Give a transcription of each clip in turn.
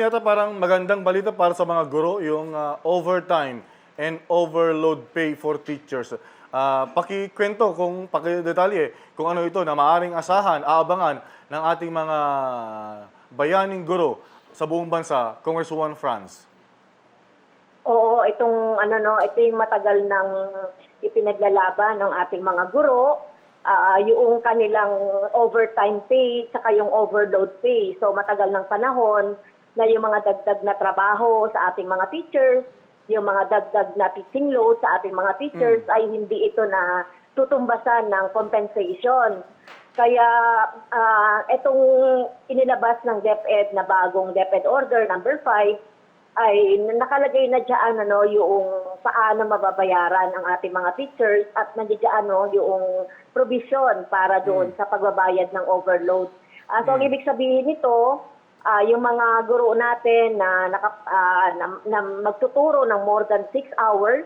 yata parang magandang balita para sa mga guro yung ah, overtime and overload pay for teachers. Ah, pakikwento kung pakidetalye kung ano ito na maaring asahan, aabangan ng ating mga bayaning guro sa buong bansa, Congresswoman Franz. Oo, itong ano no, ito yung matagal nang ipinaglalaban ng ating mga guro, ah, yung kanilang overtime pay, saka yung overload pay. So matagal ng panahon na yung mga dagdag na trabaho sa ating mga teachers, yung mga dagdag na teaching load sa ating mga teachers ay hindi ito na tutumbasan ng compensation. Kaya ah, itong inilabas ng DepEd na bagong DepEd Order number 5 ay nakalagay na diyan ano yung paano mababayaran ang ating mga teachers at nandiyan ano yung provision para doon sa pagbabayad ng overload. Ah, so ang ibig sabihin nito, ah, yung mga guro natin na, naka, ah, na, na magtuturo ng more than 6 hours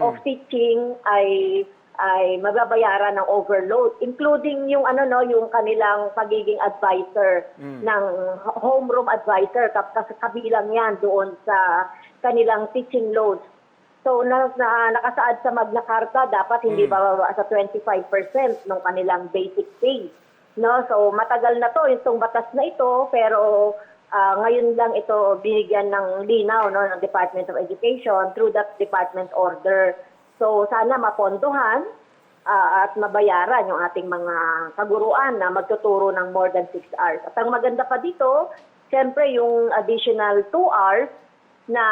of teaching ay ay mababayaran ng overload including yung ano no yung kanilang pagiging advisor ng homeroom advisor kap kas- kabilang yan doon sa kanilang teaching loads so na, na nakasaad sa Magna Carta dapat hindi bababa sa 25% ng kanilang basic pay no so matagal na to itong batas na ito pero ah, ngayon lang ito binigyan ng linaw no ng Department of Education through that department order So sana mapondohan ah, at mabayaran yung ating mga kaguruan na magtuturo ng more than 6 hours. At ang maganda pa dito, siyempre yung additional 2 hours na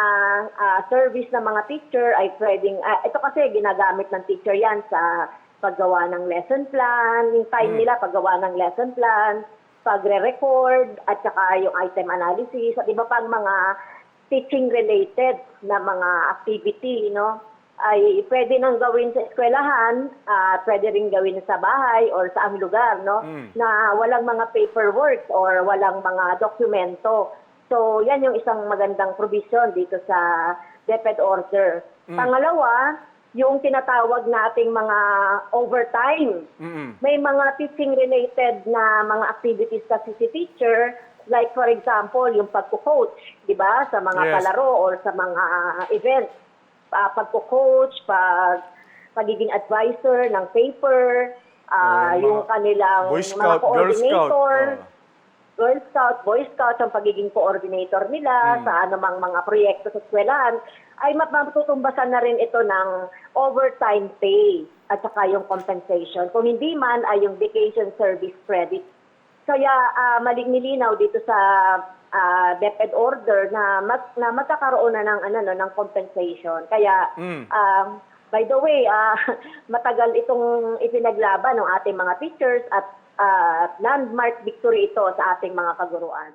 ah, service ng mga teacher ay pwedeng, ah, ito kasi ginagamit ng teacher yan sa paggawa ng lesson plan, yung time nila paggawa ng lesson plan, pagre-record, at saka yung item analysis, at iba pang mga teaching-related na mga activity, no? ay pwede nang gawin sa eskwelahan, ah, pwede rin gawin sa bahay or sa ang lugar, no? Na walang mga paperwork or walang mga dokumento. So, yan yung isang magandang provision dito sa DepEd order. Pangalawa, yung tinatawag nating mga overtime. Mm-mm. May mga teaching-related na mga activities kasi si teacher, like for example, yung pagko-coach, di ba, sa mga Yes. palaro or sa mga events. Uh, pagko-coach, pag, pagiging advisor ng paper, Oo, ah, yung mga kanilang Boy mga Scout, Girl Scout. coordinator, Oo. Girl Scout, Boy Scout, ang pagiging coordinator nila Hmm. sa anumang mga proyekto sa eskwelahan, ay mat- matutumbasan na rin ito ng overtime pay at saka yung compensation. Kung hindi man ay yung vacation service credit. Kaya uh, maling nilinaw dito sa ah, DepEd order na mag, na magkakaroon na ng ano no ng compensation. Kaya Mm. um, by the way, ah, matagal itong ipinaglaban ng ating mga teachers at ah, landmark victory ito sa ating mga kaguruan.